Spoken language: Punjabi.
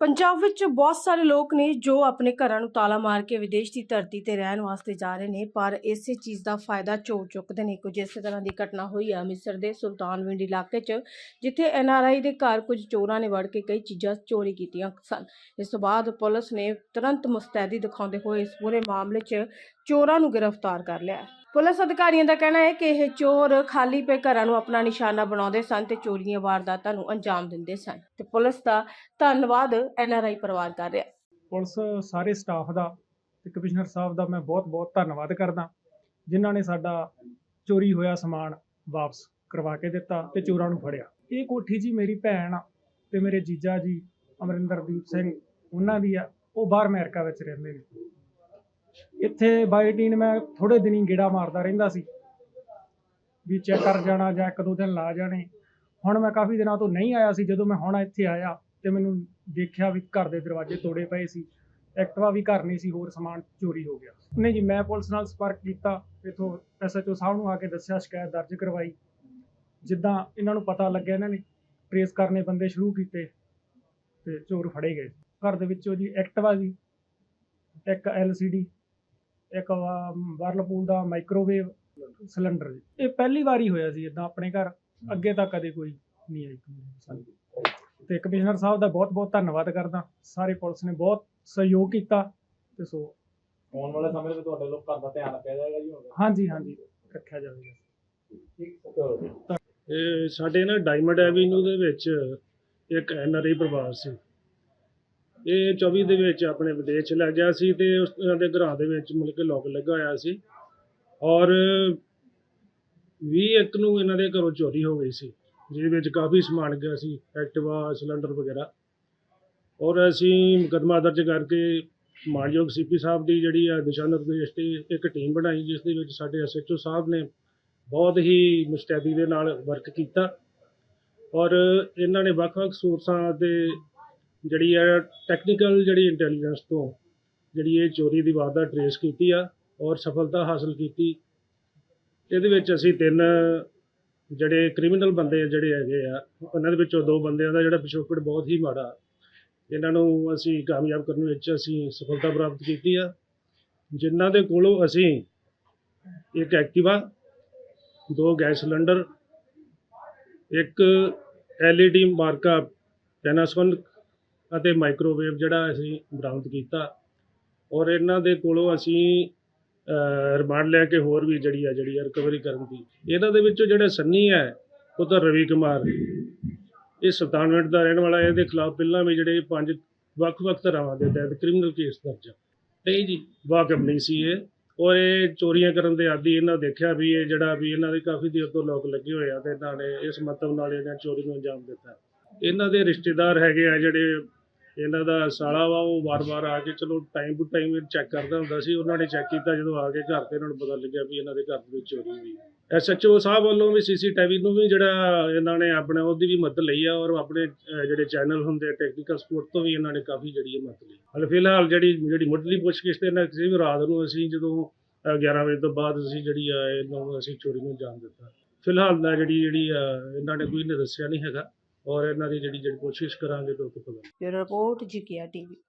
ਪੰਜਾਬ ਵਿੱਚ ਬਹੁਤ ਸਾਰੇ ਲੋਕ ਨੇ ਜੋ ਆਪਣੇ ਘਰਾਂ ਨੂੰ ਤਾਲਾ ਮਾਰ ਕੇ ਵਿਦੇਸ਼ ਦੀ ਧਰਤੀ ਤੇ ਰਹਿਣ ਵਾਸਤੇ ਜਾ ਰਹੇ ਨੇ, ਪਰ ਇਸੇ ਚੀਜ਼ ਦਾ ਫਾਇਦਾ ਚੋਰ ਚੁੱਕਦੇ ਨੇ। ਕੁਝ ਇਸੇ ਤਰ੍ਹਾਂ ਦੀ ਘਟਨਾ ਹੋਈ ਆ ਅੰਮ੍ਰਿਤਸਰ ਦੇ ਸੁਲਤਾਨਵਿੰਡ ਇਲਾਕੇ 'ਚ, ਜਿੱਥੇ ਐਨਆਰਆਈ ਦੇ ਘਰ ਕੁਝ ਚੋਰਾਂ ਨੇ ਵੜ ਕੇ ਕਈ ਚੀਜ਼ਾਂ ਚੋਰੀ ਕੀਤੀਆਂ ਸਨ। ਇਸ ਤੋਂ ਬਾਅਦ ਪੁਲਿਸ ਨੇ ਤੁਰੰਤ ਮੁਸਤੈਦੀ ਦਿਖਾਉਂਦੇ ਹੋਏ ਇਸ ਪੂਰੇ ਮਾਮਲੇ 'ਚ ਚੋਰਾਂ ਨੂੰ ਗ੍ਰਿਫਤਾਰ ਕਰ ਲਿਆ ਪੁਲਿਸ ਅਧਿਕਾਰੀਆਂ ਦਾ ਕਹਿਣਾ ਹੈ ਕਿ ਇਹ ਚੋਰ ਖਾਲੀ ਪਏ ਘਰਾਂ ਨੂੰ ਆਪਣਾ ਨਿਸ਼ਾਨਾ ਬਣਾਉਂਦੇ ਸਨ ਤੇ ਚੋਰੀ ਵਾਰਦਾਤਾਂ ਨੂੰ ਅੰਜਾਮ ਦਿੰਦੇ ਸਨ ਤੇ ਪੁਲਿਸ ਦਾ ਧੰਨਵਾਦ ਐਨਆਰਆਈ ਪਰਿਵਾਰ ਕਰ ਰਿਹਾ। ਪੁਲਿਸ ਸਾਰੇ ਸਟਾਫ ਦਾ ਤੇ ਕਮਿਸ਼ਨਰ ਸਾਹਿਬ ਦਾ ਮੈਂ ਬਹੁਤ-ਬਹੁਤ ਧੰਨਵਾਦ ਕਰਦਾ, ਜਿਨ੍ਹਾਂ ਨੇ ਸਾਡਾ ਚੋਰੀ ਹੋਇਆ ਸਮਾਨ ਵਾਪਸ ਕਰਵਾ ਕੇ ਦਿੱਤਾ ਤੇ ਚੋਰਾਂ ਨੂੰ ਫੜਿਆ। ਇਹ ਕੋਠੀ ਜੀ ਮੇਰੀ ਭੈਣ ਆ ਤੇ ਮੇਰੇ ਜੀਜਾ ਜੀ ਅਮਰਿੰਦਰਦੀਪ ਸਿੰਘ, ਉਹਨਾਂ ਦੀ ਆ, ਉਹ ਬਾਹਰ ਅਮਰੀਕਾ ਵਿੱਚ ਰਹਿੰਦੇ ਨੇ। ਇੱਥੇ ਬਾਈਟੀਨ ਮੈਂ ਥੋੜੇ ਦਿਨੀ ਗੇੜਾ ਮਾਰਦਾ ਰਹਿੰਦਾ ਸੀ। ਵੀ ਚੈੱਕ ਕਰ ਜਾਣਾ ਜਾਂ ਇੱਕ ਦੋ ਦਿਨ ਲਾ ਜਾਣੇ। ਹੁਣ ਮੈਂ ਕਾਫੀ ਦਿਨਾਂ ਤੋਂ ਨਹੀਂ ਆਇਆ ਸੀ। ਜਦੋਂ ਮੈਂ ਹੁਣ ਇੱਥੇ ਆਇਆ ਤੇ ਮੈਨੂੰ ਦੇਖਿਆ ਵੀ ਘਰ ਦੇ ਦਰਵਾਜ਼ੇ ਤੋੜੇ ਪਏ ਸੀ। ਐਕਟਵਾ ਵੀ ਘਰ ਨਹੀਂ ਸੀ, ਹੋਰ ਸਮਾਨ ਚੋਰੀ ਹੋ ਗਿਆ। ਨਹੀਂ ਜੀ, ਮੈਂ ਪੁਲਿਸ ਨਾਲ ਸੰਪਰਕ ਕੀਤਾ। ਇਥੋਂ ਐਸਐਚਓ ਸਾਹਿਬ ਨੂੰ ਆ ਕੇ ਦੱਸਿਆ, ਸ਼ਿਕਾਇਤ ਦਰਜ ਕਰਵਾਈ। ਜਿੱਦਾਂ ਇਹਨਾਂ ਨੂੰ ਪਤਾ ਲੱਗਿਆ, ਇਹਨਾਂ ਨੇ ਟ੍ਰੇਸ ਕਰਨੇ ਬੰਦੇ ਸ਼ੁਰੂ ਕੀਤੇ ਤੇ ਚੋਰ ਫੜੇ ਗਏ। ਘਰ ਦੇ ਵਿੱਚੋਂ ਜੀ, ਐਕਟਵਾ ਜੀ, ਇੱਕ ਐਲਸੀਡੀ ਇੱਕ ਵਰਲਪੂਲ ਦਾ ਮਾਈਕ੍ਰੋਵੇਵ ਸਿਲੰਡਰ ਜੀ। ਇਹ ਪਹਿਲੀ ਵਾਰੀ ਹੋਇਆ ਸੀ ਇਦਾਂ ਆਪਣੇ ਘਰ। ਅੱਗੇ ਤਾਂ ਕਦੇ ਕੋਈ ਨਹੀਂ ਆਈ। ਸਾਨੂੰ ਤੇ ਕਮਿਸ਼ਨਰ ਸਾਹਿਬ ਦਾ ਬਹੁਤ ਬਹੁਤ ਧੰਨਵਾਦ ਕਰਦਾ। ਸਾਰੇ ਪੁਲਿਸ ਨੇ ਬਹੁਤ ਸਹਿਯੋਗ ਕੀਤਾ। ਤੇ ਸੋ ਆਉਣ ਵਾਲੇ ਸਮੇਂ ਵਿੱਚ ਤੁਹਾਡੇ ਲੋਕ ਘਰ ਦਾ ਧਿਆਨ ਰੱਖਿਆ ਜਾਏਗਾ ਜੀ ਹਾਂਜੀ ਹਾਂਜੀ। ਰੱਖਿਆ ਜਾਵੇਗਾ। ਇਹ ਸਾਡੇ ਨਾ ਡਾਇਮੰਡ ਐਵੀਨਿਊ ਦੇ ਵਿੱਚ ਇੱਕ ਐਨਆਰਆਈ ਪਰਿਵਾਰ ਸੀ। ਇਹ 24 ਦੇ ਵਿੱਚ ਆਪਣੇ ਵਿਦੇਸ਼ ਚਲਾ ਗਿਆ ਸੀ ਤੇ ਉਸ ਉਹਨਾਂ ਦੇ ਘਰਾਂ ਦੇ ਵਿੱਚ ਮਿਲ ਕੇ ਲੋਕ ਲੱਗਾ ਹੋਇਆ ਸੀ। ਔਰ 20 ਇੱਕ ਨੂੰ ਇਹਨਾਂ ਦੇ ਘਰੋਂ ਚੋਰੀ ਹੋ ਗਈ ਸੀ, ਜਿਹਦੇ ਵਿੱਚ ਕਾਫੀ ਸਮਾਨ ਗਿਆ ਸੀ, ਐਕਟਿਵਾ, ਸਿਲੰਡਰ ਵਗੈਰਾ। ਔਰ ਅਸੀਂ ਮੁਕੱਦਮਾ ਦਰਜ ਕਰਕੇ ਮਾਨਯੋਗ ਸੀਪੀ ਸਾਹਿਬ ਦੀ ਜਿਹੜੀ ਆ ਦਿਸ਼ਾ ਨਿਰਦੇਸ਼ ਤੇ ਇੱਕ ਟੀਮ ਬਣਾਈ, ਜਿਸ ਦੇ ਵਿੱਚ ਸਾਡੇ ਐਸਐਚਓ ਸਾਹਿਬ ਨੇ ਬਹੁਤ ਹੀ ਮੁਸਤੈਦੀ ਦੇ ਨਾਲ ਵਰਕ ਕੀਤਾ। ਔਰ ਇਹਨਾਂ ਨੇ ਵੱਖ-ਵੱਖ ਸੋਰਸਾਂ ਦੇ ਜਿਹੜੀ ਹੈ ਟੈਕਨੀਕਲ ਜਿਹੜੀ ਇੰਟੈਲੀਜੈਂਸ ਤੋਂ ਜਿਹੜੀ ਇਹ ਚੋਰੀ ਦੀ ਵਾਰਦਾਤ ਟਰੇਸ ਕੀਤੀ ਆ ਔਰ ਸਫਲਤਾ ਹਾਸਲ ਕੀਤੀ। ਇਹਦੇ ਵਿੱਚ ਅਸੀਂ ਤਿੰਨ ਜਿਹੜੇ ਕ੍ਰਿਮੀਨਲ ਬੰਦੇ ਜਿਹੜੇ ਹੈਗੇ ਆ, ਉਹਨਾਂ ਦੇ ਵਿੱਚੋਂ ਦੋ ਬੰਦਿਆਂ ਦਾ ਜਿਹੜਾ ਪਿਛੋਕੜ ਬਹੁਤ ਹੀ ਮਾੜਾ। ਇਹਨਾਂ ਨੂੰ ਅਸੀਂ ਕਾਮਯਾਬ ਕਰਨ ਵਿੱਚ ਅਸੀਂ ਸਫਲਤਾ ਪ੍ਰਾਪਤ ਕੀਤੀ ਆ। ਜਿਨ੍ਹਾਂ ਦੇ ਕੋਲੋਂ ਅਸੀਂ ਇੱਕ ਐਕਟਿਵਾ, ਦੋ ਗੈਸ ਸਿਲੰਡਰ, ਇੱਕ LED ਮਾਰਕਾ ਪੈਨਾਸੋਨਿਕ ਅਤੇ ਮਾਈਕ੍ਰੋਵੇਵ ਜਿਹੜਾ ਅਸੀਂ ਬਰਾਮਦ ਕੀਤਾ। ਔਰ ਇਹਨਾਂ ਦੇ ਕੋਲੋਂ ਅਸੀਂ ਰਿਮਾਂਡ ਲੈ ਕੇ ਹੋਰ ਵੀ ਜਿਹੜੀ ਆ ਜਿਹੜੀ ਰਿਕਵਰੀ ਕਰਨ ਦੀ। ਇਹਨਾਂ ਦੇ ਵਿੱਚੋਂ ਜਿਹੜਾ ਸੰਨੀ ਹੈ ਉਹ ਤਾਂ ਰਵੀ ਕੁਮਾਰ। ਇਹ ਸੁਲਤਾਨਵਿੰਡ ਦਾ ਰਹਿਣ ਵਾਲਾ ਹੈ। ਇਹਦੇ ਖਿਲਾਫ ਪਹਿਲਾਂ ਵੀ ਜਿਹੜੇ ਪੰਜ ਵੱਖ-ਵੱਖ ਧਾਰਾਵਾਂ ਦੇ ਤਹਿਤ ਕ੍ਰਿਮੀਨਲ ਕੇਸ ਦਰਜ ਨਹੀਂ ਜੀ। ਵਾਕਫ ਨਹੀਂ ਸੀ ਇਹ। ਔਰ ਇਹ ਚੋਰੀਆਂ ਕਰਨ ਦੇ ਆਦੀ ਇਹਨਾਂ ਦੇਖਿਆ ਵੀ ਇਹ ਜਿਹੜਾ ਵੀ ਇਹਨਾਂ ਦੇ ਕਾਫੀ ਦੇਰ ਤੋਂ ਲੋਕ ਲੱਗੇ ਹੋਏ ਆ ਤੇ ਇਹਨਾਂ ਨੇ ਇਸ ਮਤਲਬ ਨਾਲ ਇਹਨਾਂ ਚੋਰੀ ਨੂੰ ਅੰਜਾਮ ਦਿੱਤਾ। ਇਹਨਾਂ ਦੇ ਰਿਸ਼ਤੇਦਾਰ ਹੈਗੇ ਆ ਜਿਹੜੇ ਇਹਨਾਂ ਦਾ ਸਾਲਾ ਵਾ ਉਹ ਵਾਰ-ਵਾਰ ਆ ਕੇ ਚਲੋ ਟਾਈਮ ਟੂ ਟਾਈਮ ਚੈੱਕ ਕਰਦਾ ਹੁੰਦਾ ਸੀ। ਉਹਨਾਂ ਨੇ ਚੈੱਕ ਕੀਤਾ ਜਦੋਂ ਆ ਕੇ ਘਰ ਤੇ ਇਹਨਾਂ ਨੂੰ ਪਤਾ ਲੱਗਿਆ ਵੀ ਇਹਨਾਂ ਦੇ ਘਰ ਦੇ ਵਿੱਚ ਚੋਰੀ ਹੋਈ। ਐਸਐਚਓ ਸਾਹਿਬ ਵੱਲੋਂ ਵੀ ਸੀਸੀਟੀਵੀ ਨੂੰ ਵੀ ਜਿਹੜਾ ਇਹਨਾਂ ਨੇ ਆਪਣੇ ਉਹਦੀ ਵੀ ਮਦਦ ਲਈ ਆ ਔਰ ਆਪਣੇ ਜਿਹੜੇ ਚੈਨਲ ਹੁੰਦੇ ਟੈਕਨੀਕਲ ਸਪੋਰਟ ਤੋਂ ਵੀ ਇਹਨਾਂ ਨੇ ਕਾਫੀ ਜਿਹੜੀ ਹੈ ਮਦਦ ਲਈ। ਹਾਲੇ ਫਿਲਹਾਲ ਜਿਹੜੀ ਜਿਹੜੀ ਮੁੱਢਲੀ ਪੁੱਛਗਿੱਛ ਤੇ ਇਹਨਾਂ ਕਿਸੇ ਵੀ ਰਾਤ ਨੂੰ ਅਸੀਂ ਜਦੋਂ ਅਹ, 11 ਵਜੇ ਤੋਂ ਬਾਅਦ ਅਸੀਂ ਜਿਹੜੀ ਆ ਇਹਨੂੰ ਅਸੀਂ ਚੋਰੀ ਨੂੰ ਜਾਣ ਦਿੱਤਾ। ਫਿਲਹਾਲ ਦਾ ਜਿਹੜੀ ਜਿਹੜੀ ਆ, ਇਹਨਾਂ ਨੇ ਕੋਈ ਨੇ ਦੱਸਿਆ ਨਹੀਂ ਹੈਗਾ। ਔਰ ਇਹਨਾਂ ਦੀ ਜਿਹੜੀ ਜਿਹੜੀ ਕੋਸ਼ਿਸ਼ ਕਰਾਂਗੇ ਤਾਂ ਉਹ ਤੋਂ ਪਤਾ ਬਿਊਰੋ ਰਿਪੋਰਟ ਜੀਕੇਆਰ ਟੀਵੀ।